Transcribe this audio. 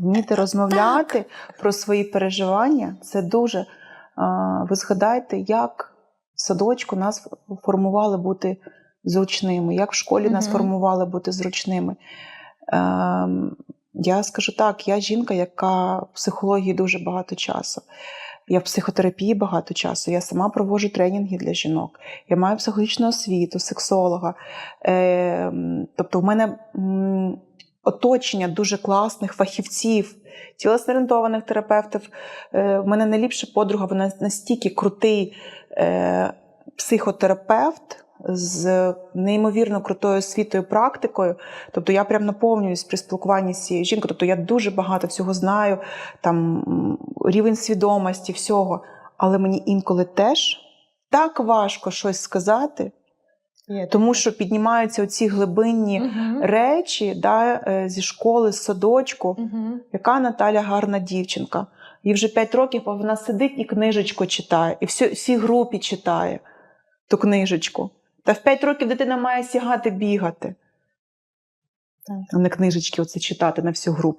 вміти розмовляти про свої переживання це дуже. Ви згадайте, як в садочку нас формували бути зручними, як в школі нас формували бути зручними. Ем, Я скажу так, я жінка, яка в психології дуже багато часу. Я в психотерапії багато часу. Я сама проводжу тренінги для жінок. Я маю психологічну освіту, сексолога. Ем, Тобто, в мене оточення дуже класних фахівців, тілесно орієнтованих терапевтів. Е, В мене найліпша подруга, вона настільки крутий е, психотерапевт з неймовірно крутою освітою, практикою. Тобто я прям наповнююсь при спілкуванні з цією жінкою. Тобто я дуже багато всього знаю, там рівень свідомості, всього. Але мені інколи теж так важко щось сказати, Є тому що піднімаються оці глибинні Мгм. речі да, е, зі школи, з садочку. Мгм. Яка Наталя гарна дівчинка. Їй вже 5 років, а вона сидить і книжечку читає, і всі, всій групі читає ту книжечку. Та в 5 років дитина має сягати бігати, Так. а не книжечки оце читати на всю групу.